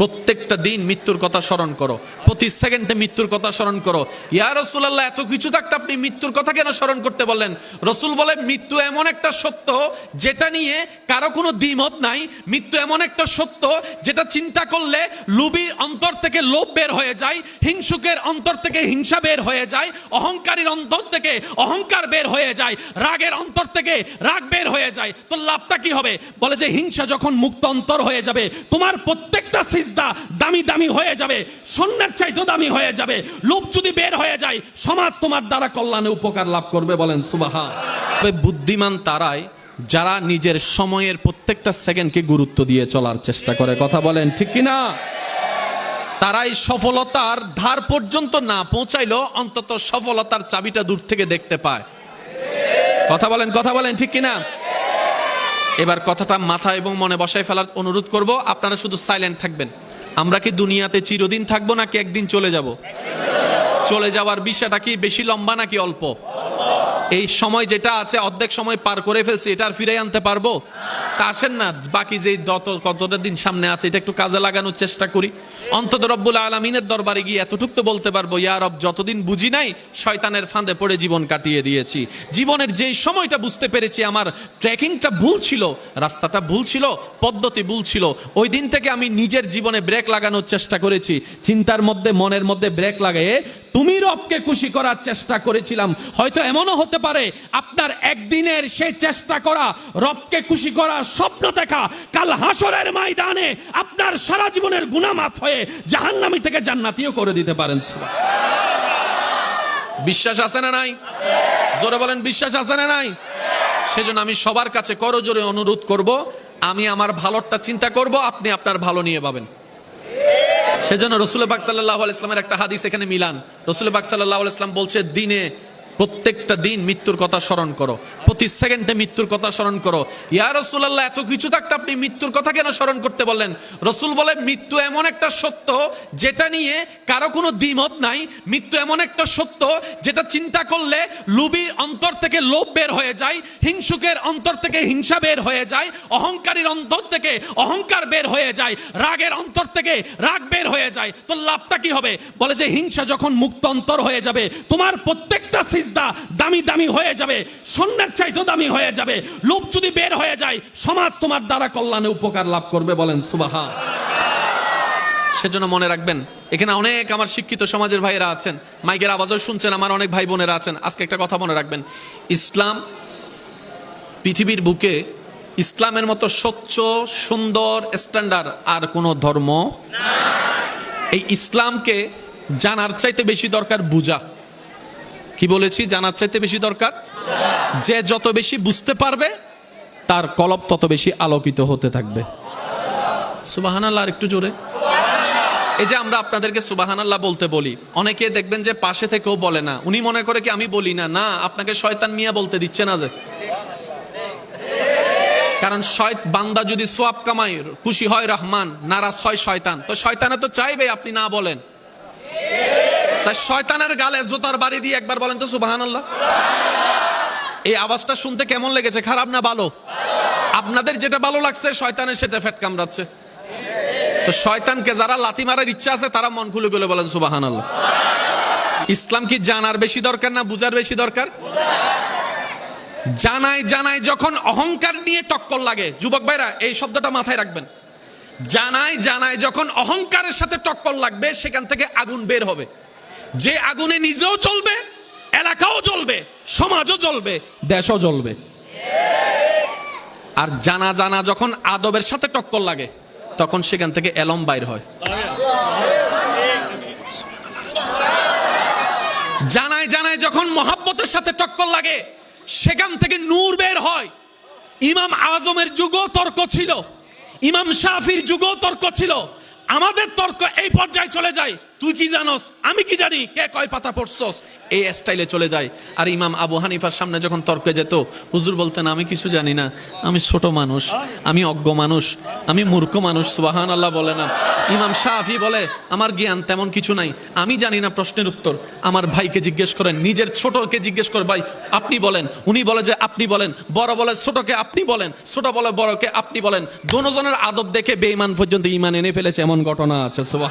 প্রত্যেকটা দিন মৃত্যুর কথা স্মরণ করো। প্রতি সেকেন্ডে মৃত্যুর কথা স্মরণ করো। ইয়া রসুল্লাহ এত কিছু থাকতে আপনি মৃত্যুর কথা কেন স্মরণ করতে বললেন? রসুল বলে, মৃত্যু এমন একটা সত্য যেটা নিয়ে কারও কোনো দ্বিমত নাই। মৃত্যু এমন একটা সত্য যেটা চিন্তা করলে লুবির অন্তর থেকে লোভ বের হয়ে যায়, হিংসুকের অন্তর থেকে হিংসা বের হয়ে যায়, অহংকারীর অন্তর থেকে অহংকার বের হয়ে যায়, রাগের অন্তর থেকে রাগ বের হয়ে যায়। তো লাভটা কি হবে? বলে যে হিংসা যখন মুক্ত অন্তর হয়ে যাবে, তোমার প্রত্যেকটা সিজদা দামি দামি হয়ে যাবে স্বর্ণের চাইতে দামি হয়ে যাবে। লোভ যদি বের হয়ে যায়, সমাজ তোমার দ্বারা কল্যাণে উপকার লাভ করবে বলেন সুবাহা বুদ্ধিমান তারাই যারা নিজের সময়ের প্রত্যেকটা সেকেন্ডকে গুরুত্ব দিয়ে চলার চেষ্টা করে, কথা বলেন, ঠিক কি না? তারাই সফলতার ধার পর্যন্ত না পৌঁছাইলো অন্তত সফলতার চাবিটা দূর থেকে দেখতে পায়। কথা বলেন কথা বলেন, ঠিক কিনা এবার কথাটা মাথা এবং মনে বসায় ফেলার অনুরোধ করব, আপনারা শুধু সাইলেন্ট থাকবেন। আমরা কি দুনিয়াতে চিরদিন থাকব নাকি একদিন চলে যাব? চলে যাওয়ার বিষয়টা কি বেশি লম্বা নাকি অল্প? এই সময় যেটা আছে, অর্ধেক সময় পার করে ফেলছি, এটা আর ফিরে আনতে পারব? তা আসেন না, বাকি যে যত কতটা দিন সামনে আছে, এটা একটু কাজে লাগানোর চেষ্টা করি। অন্তত রব্বুল আলমিনের দরবারে গিয়ে এতটুক তো বলতে পারব, ইয়া রব, যতদিন বুঝি নাই, শয়তানের ফাঁদে পড়ে জীবন কাটিয়ে দিয়েছি। জীবনের যেই সময়টা বুঝতে পেরেছি, আমার ট্রেকিংটা ভুল ছিল, রাস্তাটা ভুল ছিল, পদ্ধতি ভুল ছিল, ওই দিন থেকে আমি নিজের জীবনে ব্রেক লাগানোর চেষ্টা করেছি। চিন্তার মধ্যে, মনের মধ্যে ব্রেক লাগিয়ে, তুমি রবকে খুশি করার চেষ্টা করেছিলাম। হয়তো এমনও হতে পারে। আপনার একদিনের সেই চেষ্টা করা, রবকে খুশি করার স্বপ্ন দেখা, কাল হাসরের ময়দানে আপনার সারা জীবনের গুনামাফ হয়ে জাহান্নামি থেকে জান্নাতিও করে দিতে পারেন। বিশ্বাস আছে না নাই? জোরে বলেন, বিশ্বাস আছে না নাই? সেজন্য আমি সবার কাছে করজোরে অনুরোধ করব, আমি আমার ভালোটা চিন্তা করব, আপনি আপনার ভালো নিয়ে পাবেন সেজন্য রসুল বাক সাল্লাহ ইসলামের একটা হাদিস এখানে মিলান। রসুল বাক সাল্লাহ ইসলাম বলছে, দিনে প্রত্যেকটা দিন মৃত্যুর কথা স্মরণ করো। প্রতি সেকেন্ডে মৃত্যুর কথা স্মরণ করো। ইয়া রসুল্লাহ এত কিছু থাকতে আপনি মৃত্যুর কথা কেন স্মরণ করতে বললেন? রসুল বলে, মৃত্যু এমন একটা সত্য যেটা নিয়ে কারও কোনো দ্বিমত নাই। মৃত্যু এমন একটা সত্য যেটা চিন্তা করলে লুবির অন্তর থেকে লোভ বের হয়ে যায়, হিংসুকের অন্তর থেকে হিংসা বের হয়ে যায়, অহংকারীর অন্তর থেকে অহংকার বের হয়ে যায়, রাগের অন্তর থেকে রাগ বের হয়ে যায়। তো লাভটা কি হবে? বলে যে হিংসা যখন মুক্ত অন্তর হয়ে যাবে, তোমার প্রত্যেকটা সিজদা দামি দামি হয়ে যাবে স্বর্ণের চাইতে দামি হয়ে যাবে। লোভ যদি বের হয়ে যায়, সমাজ তোমার দ্বারা কল্যাণে উপকার লাভ করবে বলেন সুবাহা সেজন্য মনে রাখবেন, এখানে অনেক আমার শিক্ষিত সমাজের ভাইয়েরা আছেন, মাইকের আওয়াজও শুনছেন, আমার অনেক ভাই বোনেরা আছেন। আজকে একটা কথা মনে রাখবেন, ইসলাম পৃথিবীর বুকে ইসলামের মতো স্বচ্ছ, সুন্দর স্ট্যান্ডার্ড আর কোনো ধর্ম এই ইসলামকে জানার চাইতে বেশি দরকার বুঝা। কি বলেছি? জানার চাইতে বেশি দরকার? যে যত বেশি বুঝতে পারবে, তার কলব তত বেশি আলোকিত হতে থাকবে। সুবাহান আল্লাহ একটু জোরে। এই যে আমরা আপনাদেরকে সুবাহান আল্লাহ বলতে বলি, অনেকে দেখবেন যে পাশে থেকেও বলে না। উনি মনে করে কি আমি বলি না? না, আপনাকে শয়তান মিয়া বলতে দিচ্ছে না যে। কারণ শয়ত বান্দা যদি সোয়াব কামাই খুশি হয় রহমান, নারাজ হয় শয়তান। তো শয়তানে তো চাইবে আপনি না বলেন। শয়তানের গালে জোতার বাড়ি দিয়ে একবার বলেন তো সুবাহান আল্লাহ এই আওয়াজটা শুনতে কেমন লেগেছে? খারাপ না ভালো? আপনাদের যেটা ভালো লাগছে, শয়তানের সাথে ফ্যাট কামড়াচ্ছে। তো শয়তানকে যারা লাথি মারার ইচ্ছা আছে, তারা মন খুলে খুলে বলেন সুবাহান আল্লাহ ইসলাম কি জানার বেশি দরকার না বুঝার বেশি দরকার? জানাই জানাই যখন অহংকার নিয়ে টক্কর লাগে। যুবক ভাইরা, এই শব্দটা মাথায় রাখবেন। জানাই জানাই যখন অহংকারের সাথে টক্কর লাগবে, সেখান থেকে আগুন বের হবে। যে আগুনে নিজেও চলবে এলাকাও জ্বলবে, সমাজও জ্বলবে, দেশও জ্বলবে। আর জানা জানা যখন আদবের সাথে টক্কর লাগে, তখন সেখান থেকে এলম বাইর হয়। জানায় জানায় যখন মহাব্বতের সাথে টক্কর লাগে, সেখান থেকে নূর বের হয়। ইমাম আজমের যুগও তর্ক ছিল, ইমাম শাফির যুগও তর্ক ছিল। আমাদের তর্ক এই পর্যায়ে চলে যায়। তুই কি জানোস? আমি কি জানি? কে কয় পাতা পড়ছস? এই স্টাইলে চলে যায়। আর ইমাম আবু হানিফার সামনে যখন তর্কে যেত, হুজুর বলতেন, আমি কিছু জানি না। আমি ছোট মানুষ। আমি অজ্ঞ মানুষ। আমি মূর্খ মানুষ। সুবাহান আল্লাহ বলে না। ইমাম শাহি বলে, আমার জ্ঞান তেমন কিছু নাই। আমি জানি না প্রশ্নের উত্তর। আমার ভাইকে জিজ্ঞেস করেন, নিজের ছোটকে জিজ্ঞেস করে, ভাই, আপনি বলেন। উনি বলে যে, আপনি বলেন। বড় বলে, ছোটকে আপনি বলেন। ছোট বলে, বড়কে আপনি বলেন। দোনোজনের আদব দেখে বেঈমান পর্যন্ত ইমান এনে ফেলেছে, এমন ঘটনা আছে সুবাহ